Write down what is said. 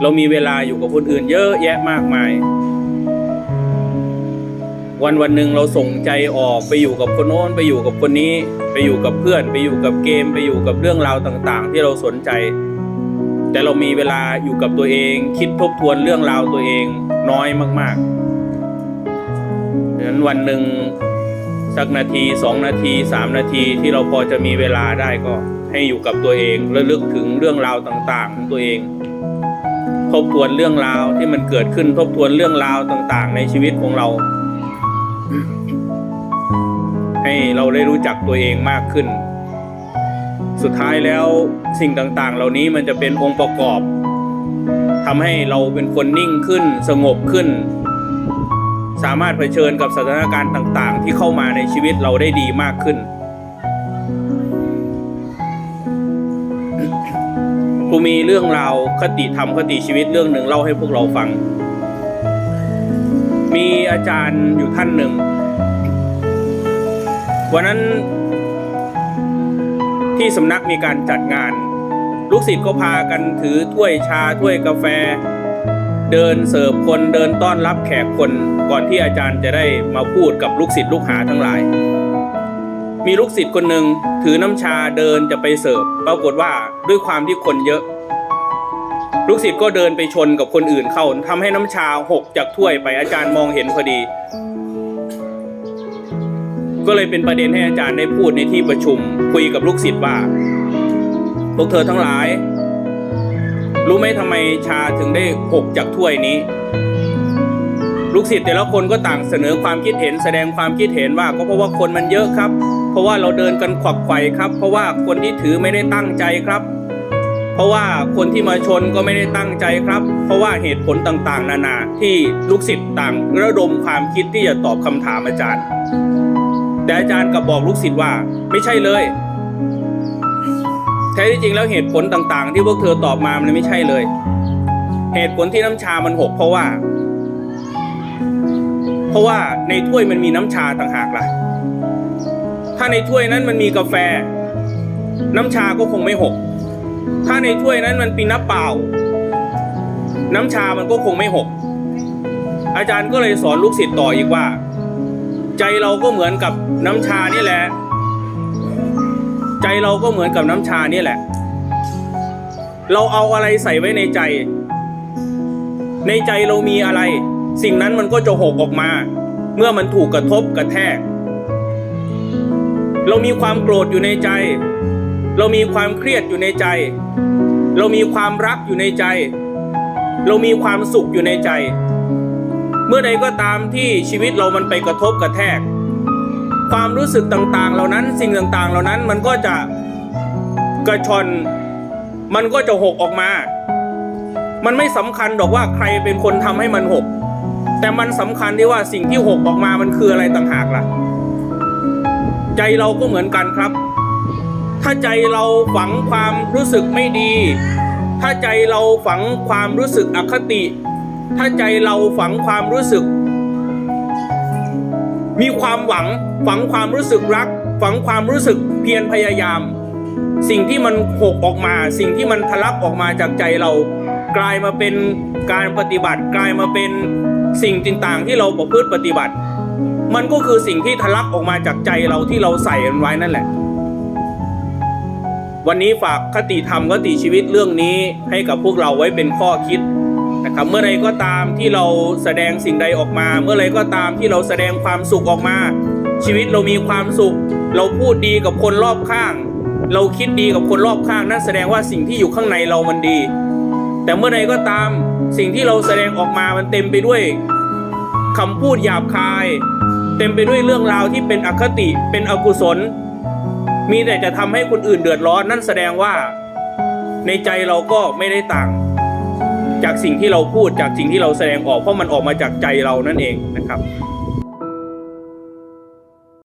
เรามีเวลาอยู่กับคนอื่นเยอะแยะมากมาย วันวันหนึ่งเราส่งใจออกไปอยู่กับคนโน้นไปอยู่กับคนนี้ ไปอยู่กับเพื่อน ไปอยู่กับเกม ไปอยู่กับเรื่องราวต่างๆ ที่เราสนใจ แต่เรามีเวลาอยู่กับตัวเอง คิดทบทวนเรื่องราวตัวเองน้อยมากๆดังนั้นวันหนึ่งสักนาทีสองนาทีสามนาทีที่เราพอจะมีเวลาได้ก็ให้อยู่กับตัวเองระลึกถึงเรื่องราวต่างๆของตัวเอง ทบทวนเรื่องราวที่มันเกิดขึ้นทบทวนเรื่องราวต่าง ๆ ในชีวิตของเรา ให้เราได้รู้จักตัวเองมากขึ้น สุดท้ายแล้วสิ่งต่างๆ เหล่านี้มันจะเป็นองค์ประกอบทำให้เราเป็นคนนิ่งขึ้นสงบขึ้น สามารถเผชิญกับสถานการณ์ต่าง ๆ ที่เข้ามาในชีวิตเราได้ดีมากขึ้น ครูมีเรื่องราวคติธรรมคติชีวิตเรื่องหนึ่งเล่าให้พวกเราฟัง มีอาจารย์อยู่ท่านหนึ่ง วันนั้น ที่สำนักมีการจัดงาน ลูกศิษย์ก็พากันถือถ้วยชาถ้วยกาแฟ เดินเสิร์ฟคนเดินต้อนรับแขกคนก่อนที่อาจารย์จะได้มาพูดกับลูกศิษย์ลูกหาทั้งหลาย มีลูกศิษย์คนหนึ่งถือน้ำชาเดินจะไปเสิร์ฟปรากฏว่าด้วยความที่คนเยอะ ลูกศิษย์ก็เดินไปชนกับคนอื่นเข้าทำให้น้ำชาหกจากถ้วยไปอาจารย์มองเห็นพอดี ก็เลยเป็นประเด็นให้อาจารย์ได้พูดในที่ประชุม คุยกับลูกศิษย์ว่า พวกเธอทั้งหลาย รู้ไหมทำไมชาถึงได้หกจากถ้วยนี้ลูกศิษย์แต่ละคนก็ต่างเสนอความคิดเห็นแสดงความคิดเห็นว่าก็เพราะว่าคนมันเยอะครับ เพราะว่าเราเดินกันขวักไขว่ครับ เพราะว่าคนที่ถือไม่ได้ตั้งใจครับ เพราะว่าคนที่มาชนก็ไม่ได้ตั้งใจครับ เพราะว่าเหตุผลต่างๆ นานาที่ลูกศิษย์ต่างระดมความคิดที่จะตอบคำถามอาจารย์ แต่อาจารย์กลับบอกลูกศิษย์ว่า ไม่ใช่เลยแท้ที่จริงแล้วเหตุผลต่างๆ ที่พวกเธอตอบมามันไม่ใช่เลย เหตุผลที่น้ำชามันหกเพราะว่า เพราะว่าในถ้วยมันมีน้ำชาต่างหากล่ะ ถ้าในถ้วยนั้นมันมีกาแฟ น้ำชาก็คงไม่หก ถ้าในถ้วยนั้นมันป็นน้ำเปล่า น้ำชามันก็คงไม่หก อาจารย์ก็เลยสอนลูกศิษย์ต่ออีกว่า ใจเราก็เหมือนกับน้ำชานี่แหละ ใจเราก็เหมือนกับน้ำชานี่แหละ เราเอาอะไรใส่ไว้ในใจ ในใจเรามีอะไร สิ่งนั้นมันก็จะหกออกมา เมื่อมันถูกกระทบกระแทก เรามีความโกรธอยู่ในใจ เรามีความเครียดอยู่ในใจ เรามีความรักอยู่ในใจ เรามีความสุขอยู่ในใจ เมื่อใดก็ตามที่ชีวิตเรามันไปกระทบกระแทก ความรู้สึกต่างๆ เหล่านั้นสิ่งต่างๆ เหล่านั้นมันก็จะกระชอนมันก็จะหกออกมา มันไม่สำคัญหรอกว่าใครเป็นคนทำให้มันหก แต่มันสำคัญที่ว่าสิ่งที่หกออกมามันคืออะไรต่างหากล่ะ ใจเราก็เหมือนกันครับ ถ้าใจเราฝังความรู้สึกไม่ดี ถ้าใจเราฝังความรู้สึกอคติ ถ้าใจเราฝังความรู้สึก มีความหวังฝังความรู้สึกรัก ฝังความรู้สึกเพียรพยายาม สิ่งที่มันหกออกมา สิ่งที่มันทะลักออกมาจากใจเรา กลายมาเป็นการปฏิบัติ กลายมาเป็นสิ่งต่างๆที่เราประพฤติปฏิบัติ มันก็คือสิ่งที่ทะลักออกมาจากใจเราที่เราใส่มันไว้นั่นแหละ วันนี้ฝากคติธรรมคติชีวิตเรื่องนี้ให้กับพวกเราไว้เป็นข้อคิดนะครับเมื่อไรก็ตามที่เราแสดงสิ่งใดออกมา เมื่อไรก็ตามที่เราแสดงความสุขออกมา ชีวิตเรามีความสุข เราพูดดีกับคนรอบข้าง เราคิดดีกับคนรอบข้างนั่นแสดงว่าสิ่งที่อยู่ข้างในเรามันดี แต่เมื่อใดก็ตามสิ่งที่เราแสดงออกมามันเต็มไปด้วยคำพูดหยาบคาย เต็มไปด้วยเรื่องราวที่เป็นอคติเป็นอกุศล มีแต่จะทำให้คนอื่นเดือดร้อนนั่นแสดงว่า ในใจเราก็ไม่ได้ต่าง จากสิ่งที่เราพูดจากสิ่งที่เราแสดงออกเพราะมันออกมาจากใจเรานั่นเองนะครับ